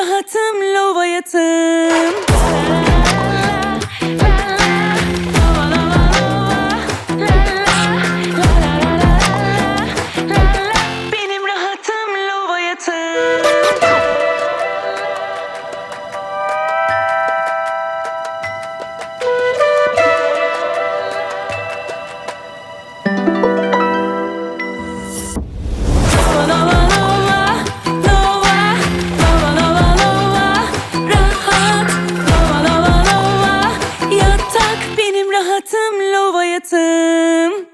rahatım lova yatım. Benim rahatım lova yatım. rahatım lova yatım.